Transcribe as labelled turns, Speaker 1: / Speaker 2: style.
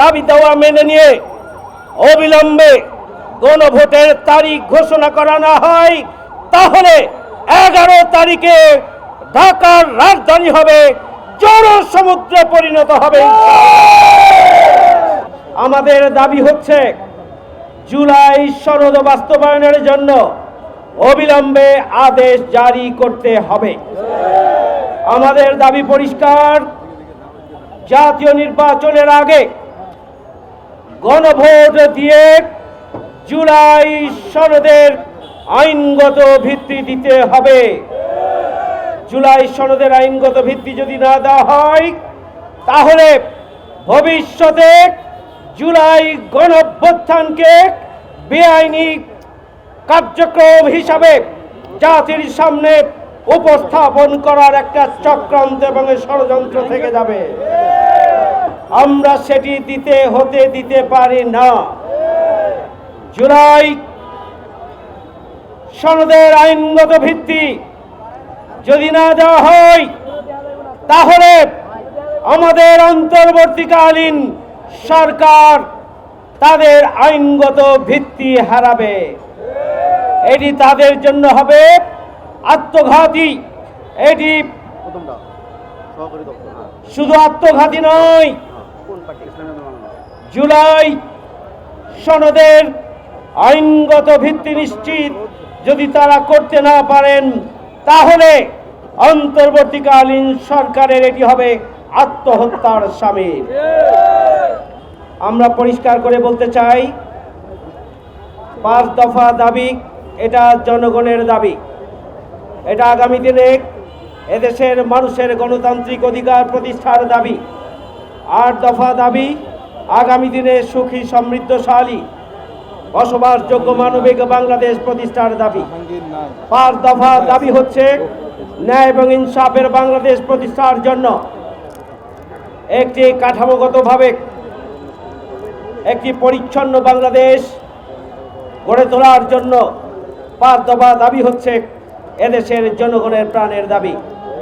Speaker 1: দাবি দেওয়া মেনে নিয়ে অবিলম্বে গণভোটের তারিখ ঘোষণা করা না হয়, তাহলে এগারো তারিখে ঢাকার রাজধানী হবে জনসমুদ্রে পরিণত হবে। আমাদের দাবি হচ্ছে, জুলাই সনদ বাস্তবায়নের জন্য অবিলম্বে আদেশ জারি করতে হবে। আমাদের দাবি পরিষ্কার, জাতীয় নির্বাচনের আগে গণভোট দিয়ে জুলাই সনদের আইনগত ভিত্তি দিতে হবে। জুলাই সনদের আইনগত ভিত্তি যদি না দেওয়া হয়, তাহলে ভবিষ্যতে জুলাই গণঅভ্যুত্থানকে বেআইনি কার্যক্রম হিসাবে জাতির সামনে উপস্থাপন করার একটা চক্রান্ত এবং ষড়যন্ত্র থেকে যাবে। আমরা সেটি দিতে হতে দিতে পারি না। জুলাই সনদের আইনগত ভিত্তি যদি না দেওয়া হয় তাহলে আমাদের অন্তর্বর্তীকালীন সরকার তাদের আইনগত ভিত্তি হারাবে। এটি তাদের জন্য হবে আত্মঘাতী। এটি শুধু আত্মঘাতী নয় জুলাই সনদের আইনগত ভিত্তি নিশ্চিত। যদি তারা করতে না পারেন, তাহলে অন্তর্বর্তীকালীন সরকারের এটি হবে আত্মহত্যার সামিল। আমরা পরিষ্কার করে বলতে চাই, পাঁচ দফা দাবি, এটা জনগণের দাবি। এটা আগামী দিনে এদেশের মানুষের গণতান্ত্রিক অধিকার প্রতিষ্ঠার দাবি। আট দফা দাবি আগামী দিনে সুখী, সমৃদ্ধশালী, বসবাসযোগ্য মানবিক বাংলাদেশ প্রতিষ্ঠার দাবি। পাঁচ দফা দাবি হচ্ছে ন্যায় এবং ইনসাফের বাংলাদেশ প্রতিষ্ঠার জন্য একটি কাঠামোগতভাবে একটি পরিচ্ছন্ন বাংলাদেশ গড়ে তোলার জন্য পাঁচ দফা দাবি হচ্ছে এদেশের জনগণের প্রাণের দাবি।